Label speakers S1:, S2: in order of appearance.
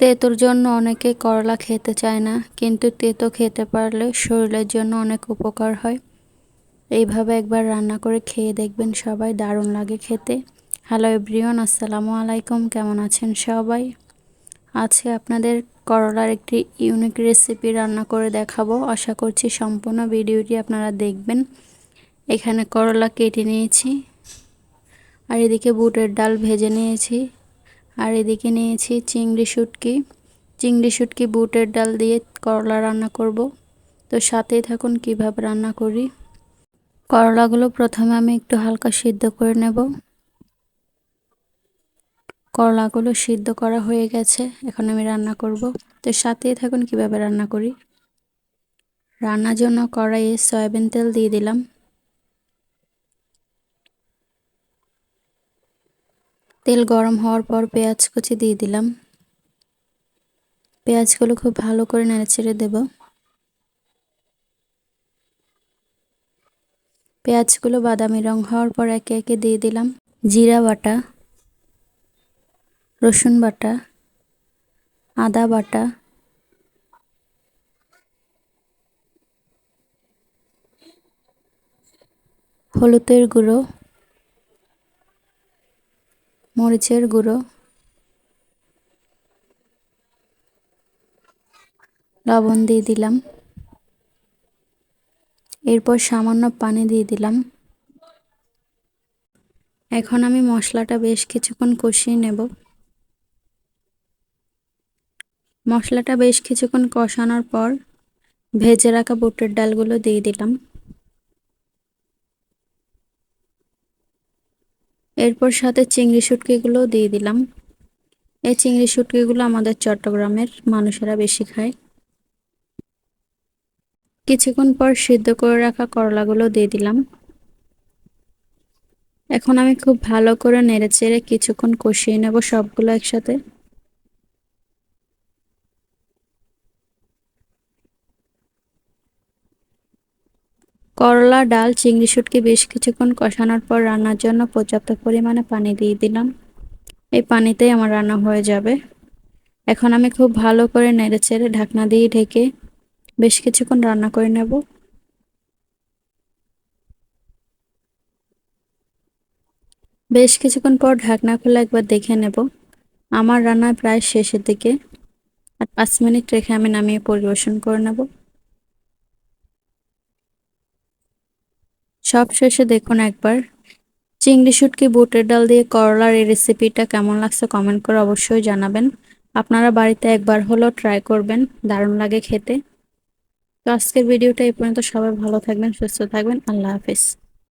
S1: তেঁতোর জন্য অনেকে করলা খেতে চায় না, কিন্তু তেঁতো খেতে পারলে শরীরের জন্য অনেক উপকার হয়। এইভাবে একবার রান্না করে খেয়ে দেখবেন সবাই দারুণ লাগে খেতে। হ্যালো এভরিওয়ান, আসসালামু আলাইকুম, কেমন আছেন সবাই? আজকে আপনাদের করলার একটি ইউনিক রেসিপি রান্না করে দেখাবো। আশা করছি সম্পূর্ণ ভিডিওটি আপনারা দেখবেন। এখানে করলা কেটে নিয়েছি, আর এদিকে বুটের ডাল ভেজে নিয়েছি। আর এদিকে নিয়েছি চিংড়ি শুটকি। চিংড়ি শুটকি বুটের ডাল দিয়ে করলা রান্না করব। তো সাথেই থাকুন, কীভাবে রান্না করি। করলাগুলো প্রথমে আমি একটু হালকা সিদ্ধ করে নেব। করলাগুলো সিদ্ধ করা হয়ে গেছে, এখন আমি রান্না করব। তো সাথেই থাকুন, কীভাবে রান্না করি। রান্নার জন্য কড়াইয়ে সয়াবিন তেল দিয়ে দিলাম। তেল গরম হওয়ার পর পেঁয়াজ কুচি দিয়ে দিলাম। পেঁয়াজগুলো খুব ভালো করে নেড়ে ছেড়ে দেব। পেঁয়াজগুলো বাদামি রং হওয়ার পর একে একে দিয়ে দিলাম। জিরা বাটা, রসুন বাটা, আদা বাটা, হলুদের গুঁড়ো মরিচের গুঁড়ো, লবণ দিয়ে দিলাম। এরপর সামান্য পানি দিয়ে দিলাম। এখন আমি মশলাটা বেশ কিছুক্ষণ কষিয়ে নেব। মশলাটা বেশ কিছুক্ষণ কষানোর পর ভেজে রাখা বুটের ডালগুলো দিয়ে দিলাম। এরপর সাথে চিংড়ি শুটকিগুলোও দিয়ে দিলাম। এই চিংড়ি শুটকিগুলো আমাদের চট্টগ্রামের মানুষেরা বেশি খায়। কিছুক্ষণ পর সিদ্ধ করে রাখা করলাগুলো দিয়ে দিলাম। এখন আমি খুব ভালো করে নেড়ে চেড়ে কিছুক্ষণ কষিয়ে নেব সবগুলো একসাথে। করলা, ডাল, চিংড়ি শুটকি বেশ কিছুক্ষণ কষানোর পর রান্নার জন্য পর্যাপ্ত পরিমাণে পানি দিয়ে দিলাম। এই পানিতেই আমার রান্না হয়ে যাবে। এখন আমি খুব ভালো করে নেড়ে চেড়ে ঢাকনা দিয়ে ঢেকে বেশ কিছুক্ষণ রান্না করে নেব। বেশ কিছুক্ষণ পর ঢাকনা খুলে একবার দেখে নেব। আমার রান্না প্রায় শেষের দিকে। আর পাঁচ মিনিট রেখে আমি নামিয়ে পরিবেশন করে নেব। সব শেষে দেখুন একবার। চিংড়ি শুটকি, বুটের ডাল দিয়ে করলার এই রেসিপিটা কেমন লাগছে কমেন্ট করে অবশ্যই জানাবেন। আপনারা বাড়িতে একবার হলেও ট্রাই করবেন, দারুণ লাগে খেতে। তো আজকের ভিডিওটা এই পর্যন্ত। সবাই ভালো থাকবেন, সুস্থ থাকবেন। আল্লাহ হাফিজ।